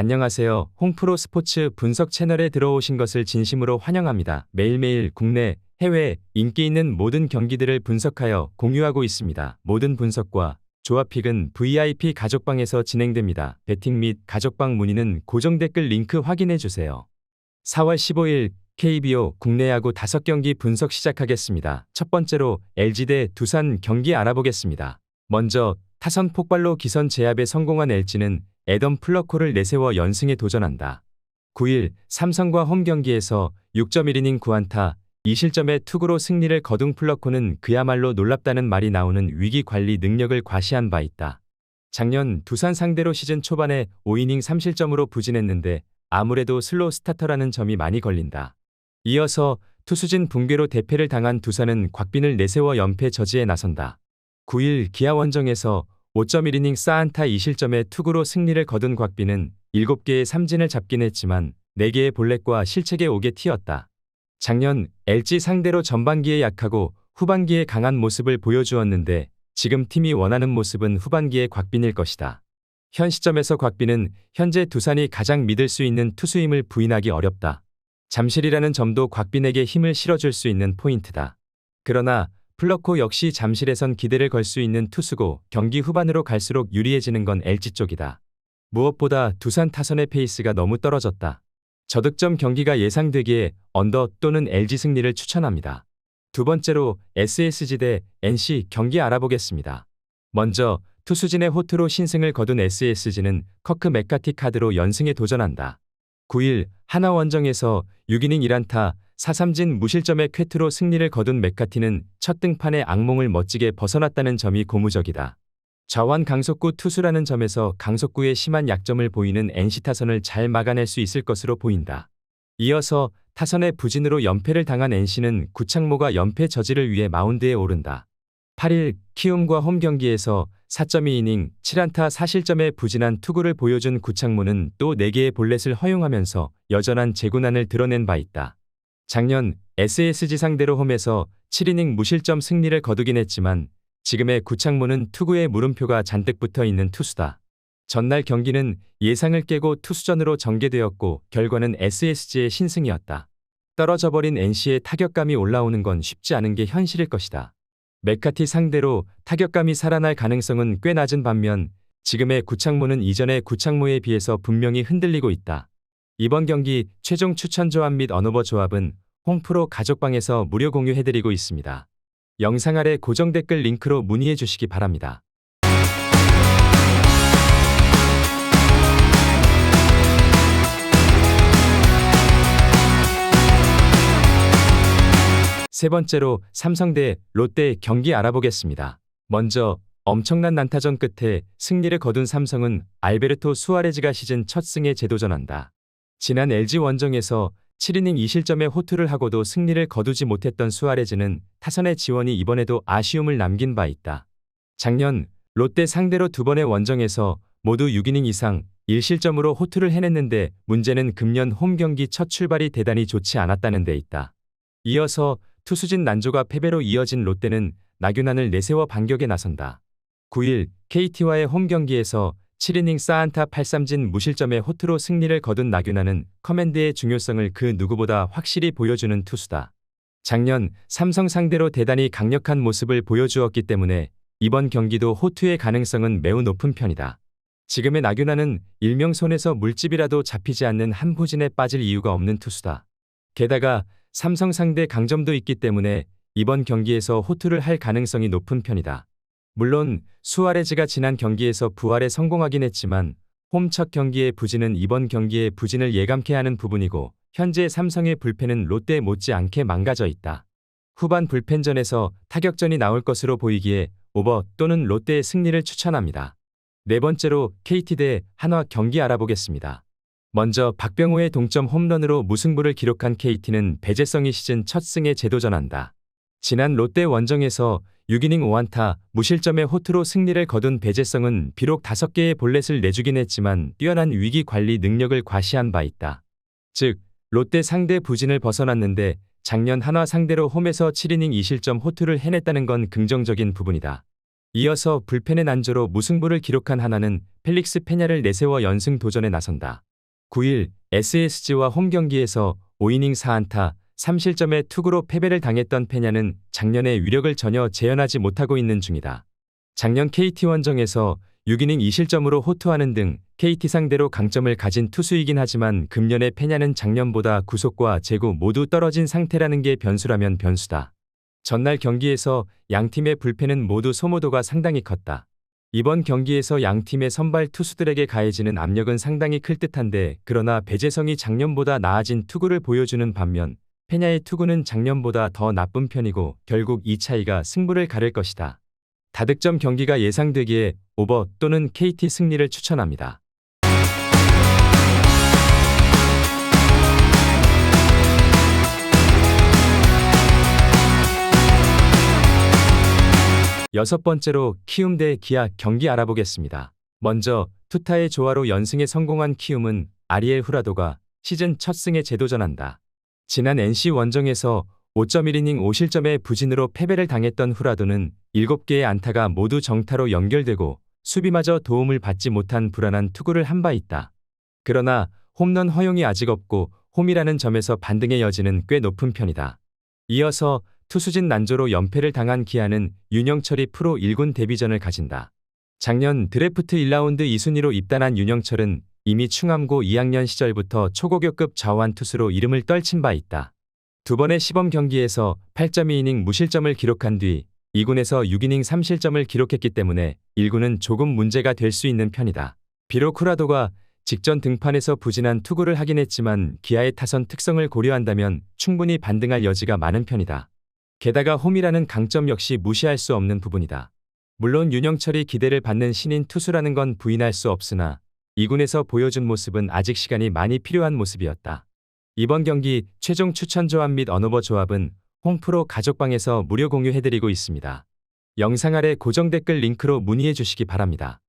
안녕하세요. 홍프로 스포츠 분석 채널에 들어오신 것을 진심으로 환영합니다. 매일매일 국내, 해외 인기 있는 모든 경기들을 분석하여 공유하고 있습니다. 모든 분석과 조합픽은 VIP 가족방에서 진행됩니다. 배팅 및 가족방 문의는 고정 댓글 링크 확인해 주세요. 4월 15일 KBO 국내 야구 5경기 분석 시작하겠습니다. 첫 번째로 LG 대 두산 경기 알아보겠습니다. 먼저 타선 폭발로 기선 제압에 성공한 LG는 에덤 플러코를 내세워 연승에 도전한다. 9일 삼성과 홈 경기에서 6.1이닝 9안타 2실점의 투구로 승리를 거둔 플러코는 그야말로 놀랍다는 말이 나오는 위기 관리 능력을 과시한 바 있다. 작년 두산 상대로 시즌 초반에 5이닝 3실점으로 부진했는데 아무래도 슬로 스타터라는 점이 많이 걸린다. 이어서 투수진 붕괴로 대패를 당한 두산은 곽빈을 내세워 연패 저지에 나선다. 9일 기아 원정에서 5.1이닝 싸안타 2실점의 투구로 승리를 거둔 곽빈은 7개의 삼진을 잡긴 했지만 4개의 볼넷과 실책에 오게 튀었다. 작년 LG 상대로 전반기에 약하고 후반기에 강한 모습을 보여주었는데 지금 팀이 원하는 모습은 후반기의 곽빈일 것이다. 현 시점에서 곽빈은 현재 두산이 가장 믿을 수 있는 투수임을 부인하기 어렵다. 잠실이라는 점도 곽빈에게 힘을 실어줄 수 있는 포인트다. 그러나 플러코 역시 잠실에선 기대를 걸 수 있는 투수고 경기 후반으로 갈수록 유리해지는 건 LG 쪽이다. 무엇보다 두산 타선의 페이스가 너무 떨어졌다. 저득점 경기가 예상되기에 언더 또는 LG 승리를 추천합니다. 두 번째로 SSG 대 NC 경기 알아보겠습니다. 먼저 투수진의 호투로 신승을 거둔 SSG는 커크 메카티 카드로 연승에 도전한다. 9일 하나 원정에서 6이닝 1안타 4삼진 무실점의 쾌투로 승리를 거둔 메카티는 첫 등판의 악몽을 멋지게 벗어났다는 점이 고무적이다. 좌완 강속구 투수라는 점에서 강속구의 심한 약점을 보이는 NC 타선을 잘 막아낼 수 있을 것으로 보인다. 이어서 타선의 부진으로 연패를 당한 NC는 구창모가 연패 저지를 위해 마운드에 오른다. 8일 키움과 홈 경기에서 4.2이닝 7안타 4실점의 부진한 투구를 보여준 구창모는 또 4개의 볼넷을 허용하면서 여전한 재군안을 드러낸 바 있다. 작년 SSG 상대로 홈에서 7이닝 무실점 승리를 거두긴 했지만 지금의 구창모는 투구에 물음표가 잔뜩 붙어 있는 투수다. 전날 경기는 예상을 깨고 투수전으로 전개되었고 결과는 SSG의 신승이었다. 떨어져 버린 NC의 타격감이 올라오는 건 쉽지 않은 게 현실일 것이다. 메카티 상대로 타격감이 살아날 가능성은 꽤 낮은 반면 지금의 구창모는 이전의 구창모에 비해서 분명히 흔들리고 있다. 이번 경기 최종 추천 조합 및 언어버 조합은 홈프로 가족방에서 무료 공유해드리고 있습니다. 영상 아래 고정 댓글 링크로 문의해 주시기 바랍니다. 세 번째로 삼성 대 롯데 경기 알아보겠습니다. 먼저 엄청난 난타전 끝에 승리를 거둔 삼성은 알베르토 수아레즈가 시즌 첫 승에 재도전한다. 지난 LG 원정에서 7이닝 2실점의 호투를 하고도 승리를 거두지 못했던 수아레즈는 타선의 지원이 이번에도 아쉬움을 남긴 바 있다. 작년 롯데 상대로 두 번의 원정에서 모두 6이닝 이상 1실점으로 호투를 해냈는데 문제는 금년 홈 경기 첫 출발이 대단히 좋지 않았다는 데 있다. 이어서 투수진 난조가 패배로 이어진 롯데는 나균안을 내세워 반격에 나선다. 9일 KT와의 홈 경기에서 7이닝 싸안타 8삼진 무실점의 호투로 승리를 거둔 나균안은 커맨드의 중요성을 그 누구보다 확실히 보여주는 투수다. 작년 삼성 상대로 대단히 강력한 모습을 보여주었기 때문에 이번 경기도 호투의 가능성은 매우 높은 편이다. 지금의 나균안은 일명 손에서 물집이라도 잡히지 않는 한 포진에 빠질 이유가 없는 투수다. 게다가 삼성 상대 강점도 있기 때문에 이번 경기에서 호투를 할 가능성이 높은 편이다. 물론 수아레즈가 지난 경기에서 부활에 성공하긴 했지만 홈 첫 경기의 부진은 이번 경기의 부진을 예감케 하는 부분이고 현재 삼성의 불펜은 롯데 못지않게 망가져 있다. 후반 불펜전에서 타격전이 나올 것으로 보이기에 오버 또는 롯데의 승리를 추천합니다. 네 번째로 KT 대 한화 경기 알아보겠습니다. 먼저 박병호의 동점 홈런으로 무승부를 기록한 KT는 배재성이 시즌 첫 승에 재도전한다. 지난 롯데 원정에서 6이닝 5안타 무실점의 호투로 승리를 거둔 배재성은 비록 5개의 볼넷을 내주긴 했지만 뛰어난 위기 관리 능력을 과시한 바 있다. 즉 롯데 상대 부진을 벗어났는데 작년 한화 상대로 홈에서 7이닝 2실점 호투를 해냈다는 건 긍정적인 부분이다. 이어서 불펜의 난조로 무승부를 기록한 하나는 펠릭스 페냐를 내세워 연승 도전에 나선다. 9일 SSG와 홈 경기에서 5이닝 4안타 3실점의 투구로 패배를 당했던 페냐는 작년의 위력을 전혀 재현하지 못하고 있는 중이다. 작년 KT 원정에서 6이닝 2실점으로 호투하는 등 KT 상대로 강점을 가진 투수이긴 하지만 금년의 페냐는 작년보다 구속과 제구 모두 떨어진 상태라는 게 변수라면 변수다. 전날 경기에서 양팀의 불펜은 모두 소모도가 상당히 컸다. 이번 경기에서 양팀의 선발 투수들에게 가해지는 압력은 상당히 클 듯한데 그러나 배재성이 작년보다 나아진 투구를 보여주는 반면 페냐의 투구는 작년보다 더 나쁜 편이고 결국 이 차이가 승부를 가를 것이다. 다득점 경기가 예상되기에 오버 또는 KT 승리를 추천합니다. 여섯 번째로 키움 대 기아 경기 알아보겠습니다. 먼저 투타의 조화로 연승에 성공한 키움은 아리엘 후라도가 시즌 첫 승에 재도전한다. 지난 NC 원정에서 5.1이닝 5실점의 부진으로 패배를 당했던 후라도는 7개의 안타가 모두 정타로 연결되고 수비마저 도움을 받지 못한 불안한 투구를 한 바 있다. 그러나 홈런 허용이 아직 없고 홈이라는 점에서 반등의 여지는 꽤 높은 편이다. 이어서 투수진 난조로 연패를 당한 기아는 윤영철이 프로 1군 데뷔전을 가진다. 작년 드래프트 1라운드 2순위로 입단한 윤영철은 이미 충암고 2학년 시절부터 초고교급 좌완 투수로 이름을 떨친 바 있다. 두 번의 시범 경기에서 8.2이닝 무실점을 기록한 뒤 2군에서 6이닝 3실점을 기록했기 때문에 1군은 조금 문제가 될 수 있는 편이다. 비록 후라도가 직전 등판에서 부진한 투구를 하긴 했지만 기아의 타선 특성을 고려한다면 충분히 반등할 여지가 많은 편이다. 게다가 홈이라는 강점 역시 무시할 수 없는 부분이다. 물론 윤영철이 기대를 받는 신인 투수라는 건 부인할 수 없으나 2군에서 보여준 모습은 아직 시간이 많이 필요한 모습이었다. 이번 경기 최종 추천 조합 및 언어버 조합은 홈프로 가족방에서 무료 공유해드리고 있습니다. 영상 아래 고정 댓글 링크로 문의해 주시기 바랍니다.